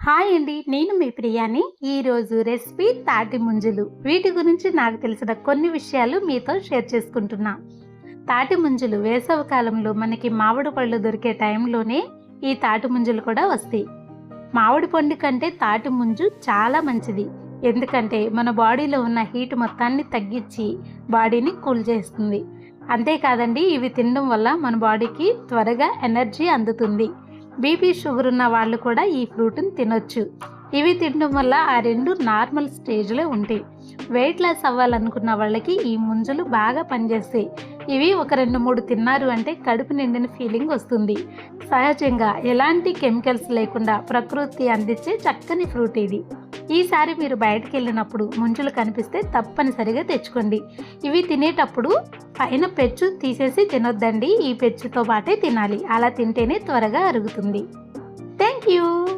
Hi అండి నేను మీ ప్రియాని. ఈరోజు రెసిపీ తాటి ముంజలు. వీటి గురించి నాకు తెలిసిన కొన్ని విషయాలు మీతో షేర్ చేసుకుంటున్నా. తాటి ముంజలు వేసవ కాలంలో మనకి మామిడి పళ్ళు దొరికే టైంలోనే ఈ తాటి ముంజలు కూడా వస్తాయి. మామిడి పండు కంటే తాటి ముంజు చాలా మంచిది. ఎందుకంటే మన బాడీలో ఉన్న హీట్ మొత్తాన్ని తగ్గించి బాడీని కూల్ చేస్తుంది. అంతేకాదండి ఇవి తినడం వల్ల మన బాడీకి త్వరగా ఎనర్జీ అందుతుంది. బీపీ షుగర్ ఉన్న వాళ్ళు కూడా ఈ ఫ్రూట్ని తినొచ్చు. ఇవి తినడం వల్ల ఆ రెండు నార్మల్ స్టేజ్లో ఉంటాయి. వెయిట్ లాస్ అవ్వాలనుకున్న వాళ్ళకి ఈ ముంజలు బాగా పనిచేస్తాయి. ఇవి ఒక రెండు మూడు తిన్నారు అంటే కడుపు నిండిన ఫీలింగ్ వస్తుంది. సహజంగా ఎలాంటి కెమికల్స్ లేకుండా ప్రకృతి అందించే చక్కని ఫ్రూట్ ఇది. ఈసారి మీరు బయటకు వెళ్ళినప్పుడు ముంజలు కనిపిస్తే తప్పనిసరిగా తెచ్చుకోండి. ఇవి తినేటప్పుడు పైన పెచ్చు తీసేసి తినొద్దండి. ఈ పెచ్చుతో పాటే తినాలి. అలా తింటేనే త్వరగా అరుగుతుంది. Thank you.